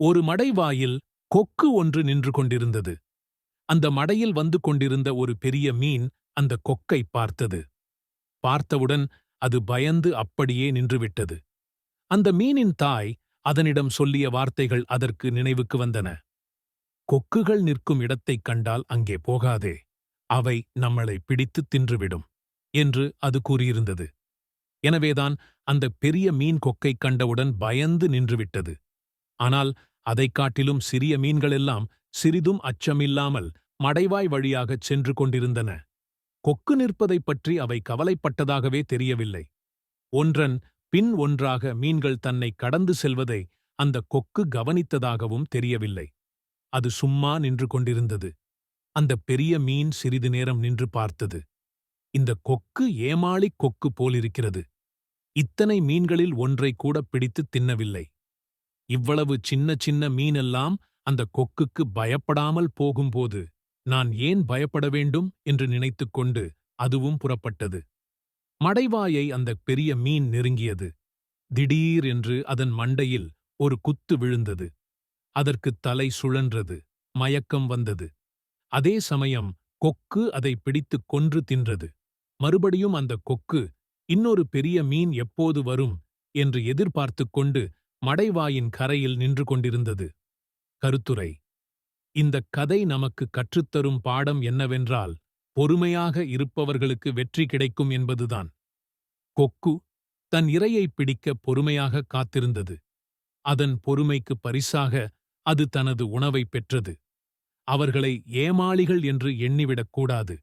ஒரு மடைவாயில் கொக்கு ஒன்று நின்று கொண்டிருந்தது. அந்த மடையில் வந்து கொண்டிருந்த ஒரு பெரிய மீன் அந்த கொக்கை பார்த்தது. பார்த்தவுடன் அது பயந்து அப்படியே நின்றுவிட்டது. அந்த மீனின் தாய் அதனிடம் சொல்லிய வார்த்தைகள் அதற்கு நினைவுக்கு வந்தன. கொக்குகள் நிற்கும் இடத்தைக் கண்டால் அங்கே போகாதே அவை நம்மளை பிடித்துத் தின்றுவிடும் என்று அது கூறியிருந்தது. எனவேதான் அந்த பெரிய மீன் கொக்கைக் கண்டவுடன் பயந்து நின்றுவிட்டது. ஆனால் அதைக் காட்டிலும் சிறிய மீன்களெல்லாம் சிறிதும் அச்சமில்லாமல் மடைவாய் வழியாகச் சென்று கொண்டிருந்தன. கொக்கு நிற்பதைப் பற்றி அவை கவலைப்பட்டதாகவே தெரியவில்லை. ஒன்றன் பின் ஒன்றாக மீன்கள் தன்னை கடந்து செல்வதை அந்த கொக்கு கவனித்ததாகவும் தெரியவில்லை. அது சும்மா நின்று கொண்டிருந்தது. அந்த பெரிய மீன் சிறிது நேரம் நின்று பார்த்தது. இந்த கொக்கு ஏமாளிக் கொக்கு போலிருக்கிறது. இத்தனை மீன்களில் ஒன்றை கூட பிடித்துத் தின்னவில்லை. இவ்வளவு சின்ன சின்ன மீனெல்லாம் அந்த கொக்குக்கு பயப்படாமல் போகும்போது நான் ஏன் பயப்பட வேண்டும் என்று நினைத்துக்கொண்டு அதுவும் புறப்பட்டது. மடைவாயை அந்த பெரிய மீன் நெருங்கியது. திடீர் என்று அதன் மண்டையில் ஒரு குத்து விழுந்தது. அதற்குத் தலை சுழன்றது மயக்கம் வந்தது. அதே சமயம் கொக்கு அதை பிடித்துக் கொன்று தின்றது. மறுபடியும் அந்த கொக்கு இன்னொரு பெரிய மீன் எப்போது வரும்? என்று எதிர்பார்த்துக் கொண்டு மடைவாயின் கரையில் நின்று கொண்டிருந்தது. கருத்துரை இந்தக் கதை நமக்கு கற்றுத்தரும் பாடம் என்னவென்றால் பொறுமையாக இருப்பவர்களுக்கு வெற்றி கிடைக்கும் என்பதுதான். கொக்கு தன் இரையைப் பிடிக்க பொறுமையாக காத்திருந்தது. அதன் பொறுமைக்கு பரிசாக அது தனது உணவைப் பெற்றது. அவர்களை ஏமாளிகள் என்று எண்ணிவிடக் கூடாது.